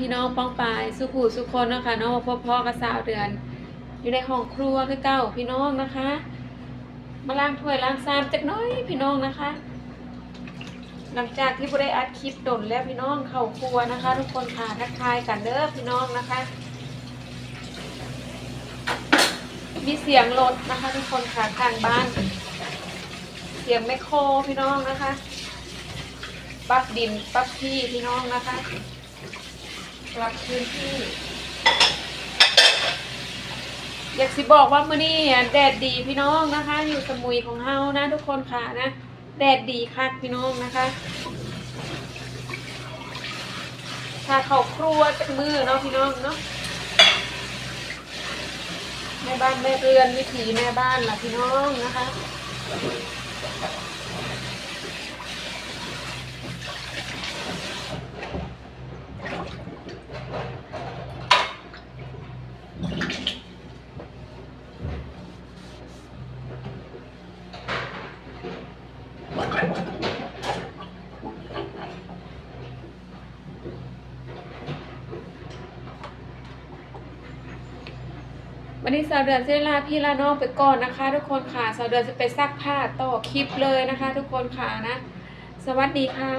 พี่น้องป้องปายสุขูสุคนนะคะนาะพ่อพ่อกับสาวเดือน อยู่ในห้องครัวคือเก้าพี่น้องนะคะ มาล้างถ้วยล้างซามจักน้อยพี่น้องนะคะ หลังจากที่บ่ได้อัดคลิปดนแล้วพี่น้องเข้าครัวนะคะ ทุกคนค่ะทักทายกันเด้อพี่น้องนะคะ มีเสียงรถนะคะ ทุกคนค่ะทางบ้าน เสียงแมคโครพี่น้องนะคะปักดินปักที่พี่น้องนะคะ ปรับพื้นที่ อยากสิบอกว่ามื้อนี้แดดดีพี่น้องนะคะ อยู่สมุยของเฮานะ ทุกคนค่ะนะ แดดดีคักพี่น้องนะคะถ้าเขาครัวจักมือเนาะพี่น้องเนาะแม่บ้านแม่เรือนวิถีแม่บ้านล่ะพี่น้องนะคะ วันนี้สาวเดือนเซลาพี่ลาน้องไปก่อนนะคะ ทุกคนค่ะสาวเดือนจะไปซักผ้าต่อคลิปเลยนะคะ ทุกคนค่ะนะ สวัสดีค่ะ